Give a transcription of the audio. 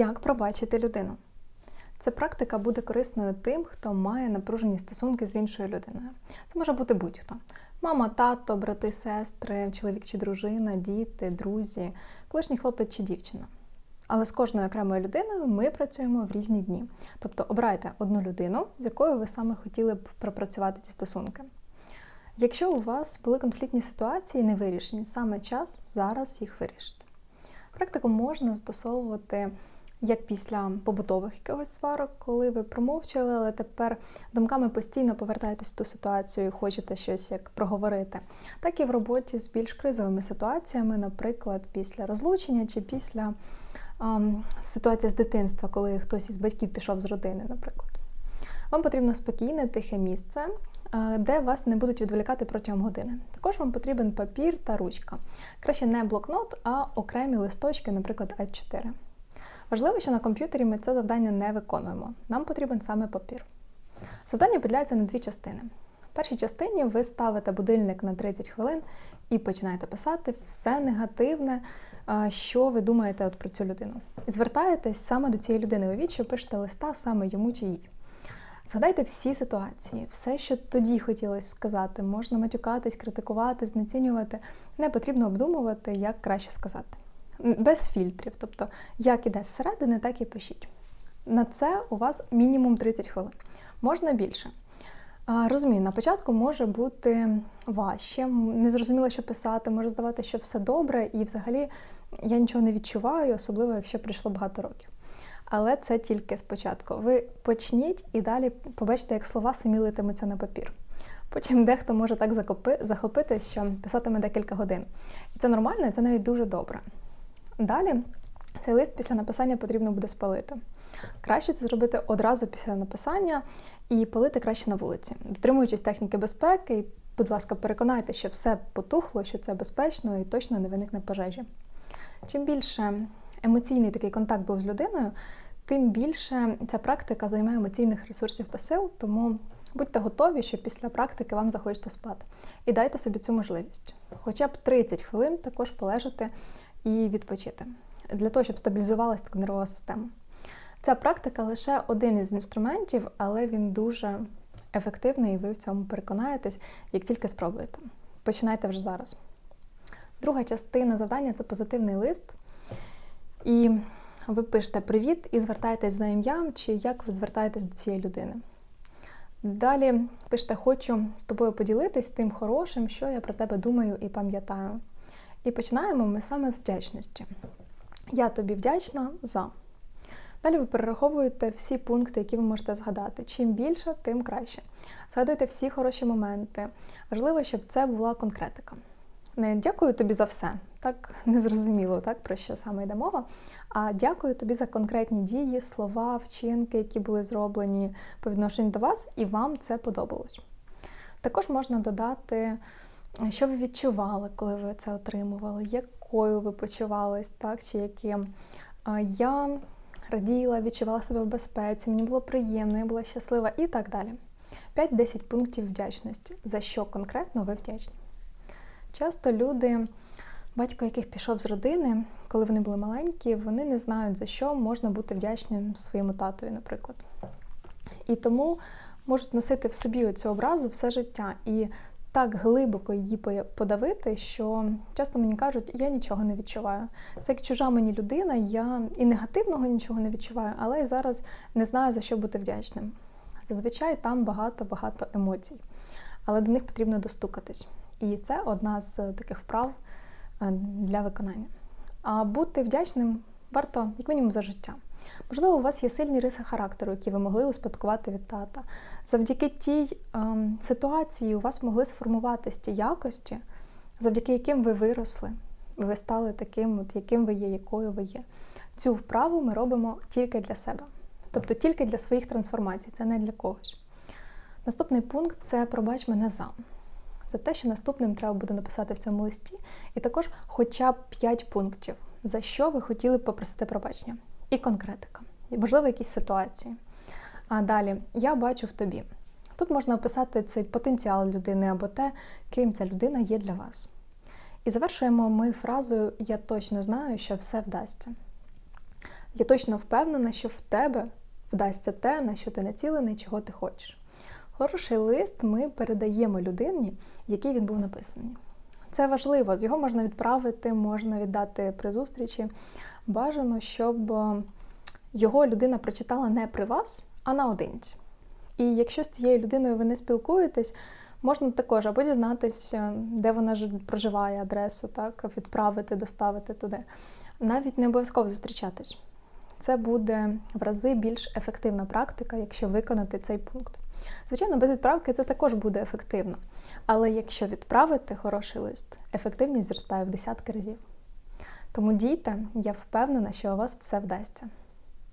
Як пробачити людину? Ця практика буде корисною тим, хто має напружені стосунки з іншою людиною. Це може бути будь-хто: мама, тато, брати, сестри, чоловік чи дружина, діти, друзі, колишній хлопець чи дівчина. Але з кожною окремою людиною ми працюємо в різні дні. Тобто обирайте одну людину, з якою ви саме хотіли б пропрацювати ці стосунки. Якщо у вас були конфліктні ситуації не вирішені, саме час зараз їх вирішити. Практику можна застосовувати як після побутових якихось сварок, коли ви промовчали, але тепер думками постійно повертаєтесь в ту ситуацію і хочете щось як проговорити, так і в роботі з більш кризовими ситуаціями, наприклад, після розлучення чи після ем, ситуації з дитинства, коли хтось із батьків пішов з родини, наприклад. Вам потрібно спокійне, тихе місце, е, де вас не будуть відволікати протягом години. Також вам потрібен папір та ручка. Краще не блокнот, а окремі листочки, наприклад, А4. Важливо, що на комп'ютері ми це завдання не виконуємо. Нам потрібен саме папір. Завдання поділяється на дві частини. В першій частині ви ставите будильник на 30 хвилин і починаєте писати все негативне, що ви думаєте от про цю людину. І звертаєтесь саме до цієї людини. Уявіть, що пишете листа саме йому чи їй. Згадайте всі ситуації, все, що тоді хотілося сказати, можна матюкатись, критикувати, знецінювати. Не потрібно обдумувати, як краще сказати. Без фільтрів. Тобто, як іде зсередини, так і пишіть. На це у вас мінімум 30 хвилин. Можна більше. Розумію, на початку може бути важче, незрозуміло, що писати, може здавати, що все добре, і взагалі я нічого не відчуваю, особливо якщо пройшло багато років. Але це тільки спочатку. Ви почніть і далі побачите, як слова самі литимуться на папір. Потім дехто може так захопитись, що писатиме декілька годин. І це нормально, і це навіть дуже добре. Далі цей лист після написання потрібно буде спалити. Краще це зробити одразу після написання і палити краще на вулиці, дотримуючись техніки безпеки, і, будь ласка, переконайте, що все потухло, що це безпечно і точно не виникне пожежі. Чим більше емоційний такий контакт був з людиною, тим більше ця практика займає емоційних ресурсів та сил, тому будьте готові, що після практики вам захочеться спати. І дайте собі цю можливість. Хоча б 30 хвилин також полежати і відпочити для того, щоб стабілізувалася така нервова система. Ця практика лише один із інструментів, але він дуже ефективний, і ви в цьому переконаєтесь, як тільки спробуєте. Починайте вже зараз. Друга частина завдання це позитивний лист. І ви пишете привіт і звертаєтесь за ім'ям, чи як ви звертаєтесь до цієї людини. Далі пишете Хочу з тобою поділитись тим хорошим, що я про тебе думаю і пам'ятаю. І починаємо ми саме з вдячності. Я тобі вдячна за. Далі ви перераховуєте всі пункти, які ви можете згадати. Чим більше, тим краще. Згадуйте всі хороші моменти. Важливо, щоб це була конкретика. Не дякую тобі за все, так незрозуміло, так, про що саме йде мова. А дякую тобі за конкретні дії, слова, вчинки, які були зроблені по відношенню до вас, і вам це подобалось. Також можна додати, що ви відчували, коли ви це отримували, якою ви почувались, так, чи яким. Я раділа, відчувала себе в безпеці, мені було приємно, я була щаслива і так далі. 5-10 пунктів вдячності, за що конкретно ви вдячні. Часто люди, батько яких пішов з родини, коли вони були маленькі, вони не знають, за що можна бути вдячним своєму татові, наприклад. І тому можуть носити в собі оцю образу все життя і так глибоко її подавити, що часто мені кажуть, я нічого не відчуваю. Це як чужа мені людина, я і негативного нічого не відчуваю, але і зараз не знаю, за що бути вдячним. Зазвичай там багато-багато емоцій, але до них потрібно достукатись. І це одна з таких вправ е, для виконання. А бути вдячним варто, як мінімум, за життя. Можливо, у вас є сильні риси характеру, які ви могли успадкувати від тата. Завдяки тій ем, ситуації у вас могли сформуватись ті якості, завдяки яким ви виросли, ви стали таким, от яким ви є, якою ви є. Цю вправу ми робимо тільки для себе, тобто тільки для своїх трансформацій, це не для когось. Наступний пункт це пробач мене за. Це те, що наступним треба буде написати в цьому листі, і також хоча б 5 пунктів, за що ви хотіли б попросити пробачення і конкретика, і, можливо, якісь ситуації. А далі я бачу в тобі. Тут можна описати цей потенціал людини або те, ким ця людина є для вас. І завершуємо ми фразою Я точно знаю, що все вдасться. Я точно впевнена, що в тебе вдасться те, на що ти націлений, чого ти хочеш. Хороший лист ми передаємо людині, який він був написаний. Це важливо, його можна відправити, можна віддати при зустрічі. Бажано, щоб е, його людина прочитала не при вас, а наодинці. І якщо з цією людиною ви не спілкуєтесь, можна також або дізнатися, де вона проживає, адресу, так, відправити, доставити туди. Навіть не обов'язково зустрічатись. Це буде в рази більш ефективна практика, якщо виконати цей пункт. Звичайно, без відправки це також буде ефективно. Але якщо відправити хороший лист, ефективність зростає в десятки разів. Тому дійте, я впевнена, що у вас все вдасться.